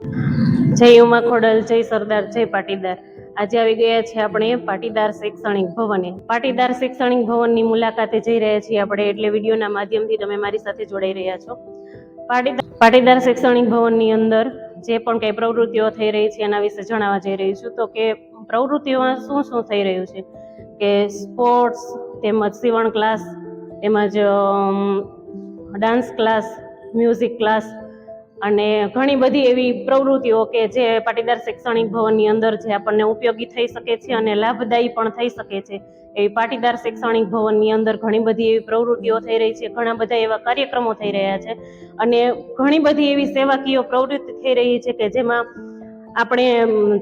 જય ઉમા ખોડલ, જય સરદાર, જય પાટીદાર. આજે આવી ગયા છે આપણે પાટીદાર શૈક્ષણિક ભવને. પાટીદાર શૈક્ષણિક ભવનની મુલાકાતે જઈ રહ્યા છીએ આપણે, એટલે વિડીયોના માધ્યમથી તમે મારી સાથે જોડાઈ રહ્યા છો. પાટીદાર પાટીદાર શૈક્ષણિક ભવનની અંદર જે પણ કંઈ પ્રવૃત્તિઓ થઈ રહી છે એના વિશે જણાવવા જઈ રહી છું. તો કે પ્રવૃત્તિઓમાં શું શું થઈ રહ્યું છે? કે સ્પોર્ટ્સ, તેમજ સીવણ ક્લાસ, તેમજ ડાન્સ ક્લાસ, મ્યુઝિક ક્લાસ અને ઘણી બધી એવી પ્રવૃત્તિઓ કે જે પાટીદાર શૈક્ષણિક ભવનની અંદર જે આપણને ઉપયોગી થઈ શકે છે અને લાભદાયી પણ થઈ શકે છે. એવી પાટીદાર શૈક્ષણિક ભવનની અંદર ઘણી બધી એવી પ્રવૃત્તિઓ થઈ રહી છે, ઘણા બધા એવા કાર્યક્રમો થઈ રહ્યા છે અને ઘણી બધી એવી સેવાકીય પ્રવૃત્તિ થઈ રહી છે કે જેમાં આપણે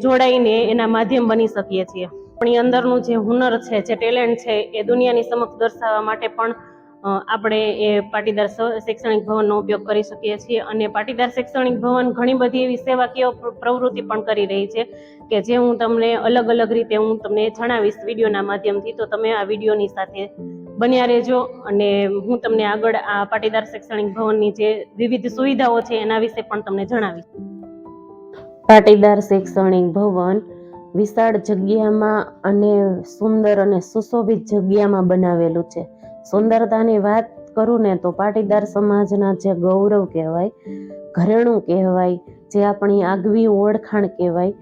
જોડાઈને એના માધ્યમ બની શકીએ છીએ. આપણી અંદરનું જે હુનર છે, જે ટેલેન્ટ છે, એ દુનિયાની સમક્ષ દર્શાવવા માટે પણ આપણે એ પાટીદાર શૈક્ષણિક ભવનનો ઉપયોગ કરી શકીએ છીએ અને પાટીદાર શૈક્ષણિક ભવન ઘણી બધી એવી સેવાકીય પ્ર- પ્રવૃત્તિ પણ કરી રહી છે કે જે હું તમને અલગ અલગ રીતે હું તમને જણાવીશ વિડીયોના માધ્યમથી. તો તમે આ વિડીયોની સાથે બન્યા રહેજો અને હું તમને આગળ આ પાટીદાર શૈક્ષણિક ભવનની જે વિવિધ સુવિધાઓ છે એના વિશે પણ તમને જણાવીશ. પાટીદાર શૈક્ષણિક ભવન વિશાળ જગ્યામાં અને સુંદર અને સુશોભિત જગ્યામાં બનાવેલું છે. સુંદરતાની વાત કરું ને તો પાટીદાર સમાજના જે ગૌરવ કહેવાય, ઘરેણું કહેવાય, જે આપણી આગવી ઓળખાણ કહેવાય,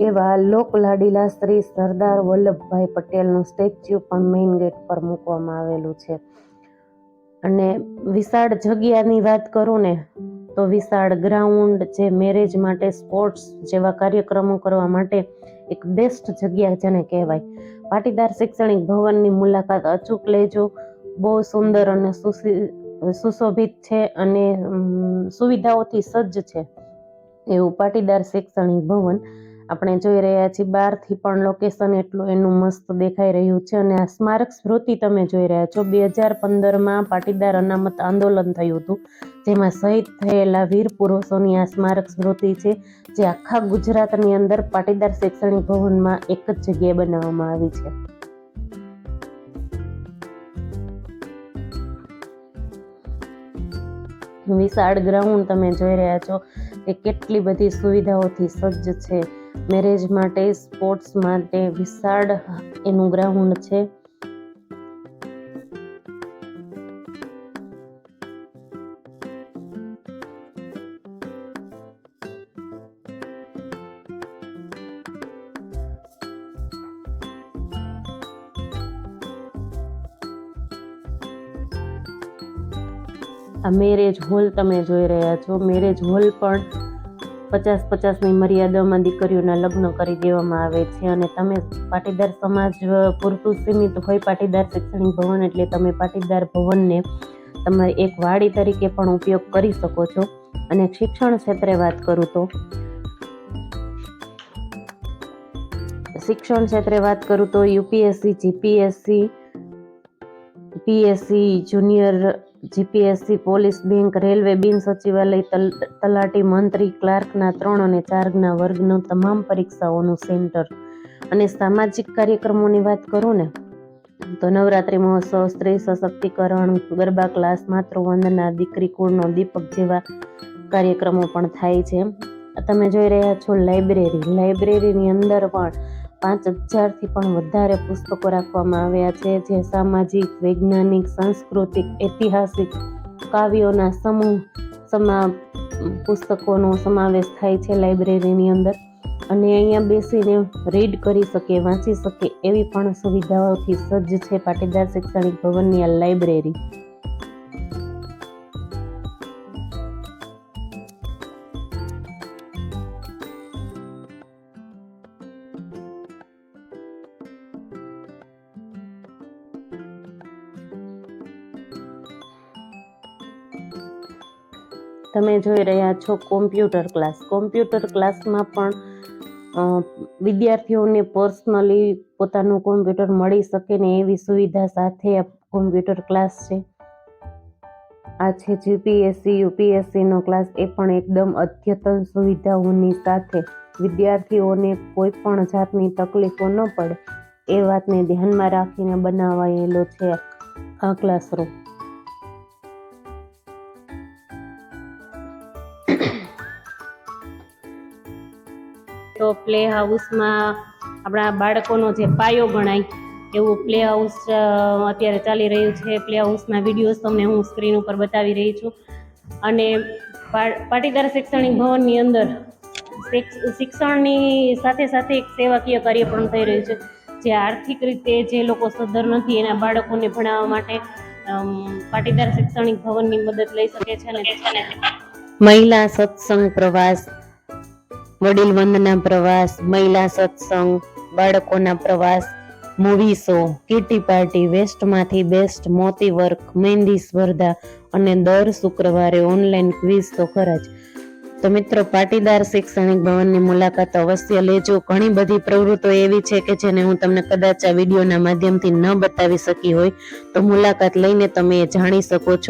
એવા લોકલાડીલા શ્રી સરદાર વલ્લભભાઈ પટેલનું સ્ટેચ્યુ પણ મેઇન ગેટ પર મૂકવામાં આવેલું છે. અને વિશાળ જગ્યાની વાત કરું ને, તો વિશાળ ગ્રાઉન્ડ જે મેરેજ માટે સ્પોર્ટ્સ જેવા કાર્યક્રમો કરવા માટે એક બેસ્ટ જગ્યા જેને કહેવાય. પાટીદાર શૈક્ષણિક ભવનની મુલાકાત અચૂક લેજો બહુ સુંદર અને સુશી- સુશોભિત છે અને સુવિધાઓથી સજ્જ છે. એવું પાટીદાર શૈક્ષણિક ભવન આપણે જોઈ રહ્યા છીએ. બહારથી પણ લોકેશન એટલું એનું મસ્ત દેખાઈ રહ્યું છે અને આ સ્મારક સ્મૃતિ તમે જોઈ રહ્યા છો. બે હજાર પંદરમાં પાટીદાર અનામત આંદોલન થયું હતું, જેમાં શહીદ થયેલા વીર પુરુષોની આ સ્મારક સ્મૃતિ છે, જે આખા ગુજરાતની અંદર પાટીદાર શૈક્ષણિક ભવનમાં એક જ જગ્યાએ બનાવવામાં આવી છે. વિશાળ ગ્રાઉન્ડ તમે જોઈ રહ્યા છો કે કેટલી બધી સુવિધાઓથી સજ્જ છે. મેરેજ માટે સ્પોર્ટ્સ માટે વિશાળ એનું ગ્રાઉન્ડ છે. આ મેરેજ હોલ તમે જોઈ રહ્યા છો. મેરેજ હોલ પણ પચાસ પચાસની મર્યાદામાં દીકરીઓના લગ્ન કરી દેવામાં આવે છે અને તમે પાટીદાર સમાજ પૂરતું સીમિત હોય પાટીદાર શૈક્ષણિક ભવન એટલે તમે પાટીદાર ભવનને તમારી એક વાડી તરીકે પણ ઉપયોગ કરી શકો છો. અને શિક્ષણ ક્ષેત્રે વાત કરું તો શિક્ષણ ક્ષેત્રે વાત કરું તો UPSC GPSC PSC junior GPSC, police bank, railway બિન સચિવાલય, તલ- તલાટી મંત્રી, ક્લાર્કના ત્રણ અને ચારના વર્ગનું તમામ પરીક્ષાઓનું સેન્ટર. અને સામાજિક કાર્યક્રમોની વાત કરું ને તો નવરાત્રિ મહોત્સવ, સ્ત્રી સશક્તિકરણ, ગરબા ક્લાસ, માતૃવંદના, દીકરી કુળનો દીપક જેવા કાર્યક્રમો પણ થાય છે. તમે જોઈ રહ્યા છો લાઇબ્રેરી લાઇબ્રેરીની અંદર પણ પાંચ હજારથી પણ વધારે પુસ્તકો રાખવામાં આવ્યા છે, જે સામાજિક, વૈજ્ઞાનિક, સાંસ્કૃતિક, ઐતિહાસિક કાવ્યોના સમૂહ સમા પુસ્તકોનો સમાવેશ થાય છે લાઇબ્રેરીની અંદર. અને અહીંયા બેસીને રીડ કરી શકે, વાંચી શકે એવી પણ સુવિધાઓથી સજ્જ છે પાટીદાર શૈક્ષણિક ભવનની આ લાઇબ્રેરી. તમે જોઈ રહ્યા છો કોમ્પ્યુટર ક્લાસ. કોમ્પ્યુટર ક્લાસમાં પણ વિદ્યાર્થીઓને પર્સનલી પોતાનું કોમ્પ્યુટર મળી શકે ને એવી સુવિધા સાથે કોમ્પ્યુટર ક્લાસ છે. આ છે જીપીએસસી યુપીએસસીનો ક્લાસ. એ પણ એકદમ અદ્યતન સુવિધાઓની સાથે વિદ્યાર્થીઓને કોઈ પણ જાતની તકલીફો ન પડે એ વાતને ધ્યાનમાં રાખીને બનાવાયેલો છે આ ક્લાસરૂમ. તો પ્લે હાઉસમાં આપણા બાળકોનો જે પાયો ગણાય, એવું પ્લે હાઉસ અત્યારે ચાલી રહ્યું છે. પ્લે હાઉસના વિડીયોઝ તમને હું સ્ક્રીન ઉપર બતાવી રહી છું. અને પાટીદાર શૈક્ષણિક ભવનની અંદર શિક્ષ- શિક્ષણની સાથે સાથે એક સેવાકીય કાર્ય પણ થઈ રહ્યું છે, જે આર્થિક રીતે જે લોકો સદ્ધર નથી, એના બાળકોને ભણાવવા માટે પાટીદાર શૈક્ષણિક ભવનની મદદ લઈ શકે છે અને મહિલા સત્સંગ પ્રવાસ વડીલ વંદના પ્રવાસ, મહિલા સત્સંગ, બાળકોના પ્રવાસ મૂવી શો કીટી પાર્ટી વેસ્ટમાંથી બેસ્ટ મોતી વર્ક મહેંદી સ્પર્ધા અને દર શુક્રવારે ઓનલાઈન ક્વિઝ તો ખરા જ. તો મિત્રો, પાટીદાર શૈક્ષણિક ભવનની મુલાકાત અવશ્ય લેજો. ઘણી બધી પ્રવૃત્તિઓ એવી છે કે જેને હું તમને કદાચ આ વિડીયોના માધ્યમથી ન બતાવી શકી હોય, તો મુલાકાત લઈને તમે એ જાણી શકો છો.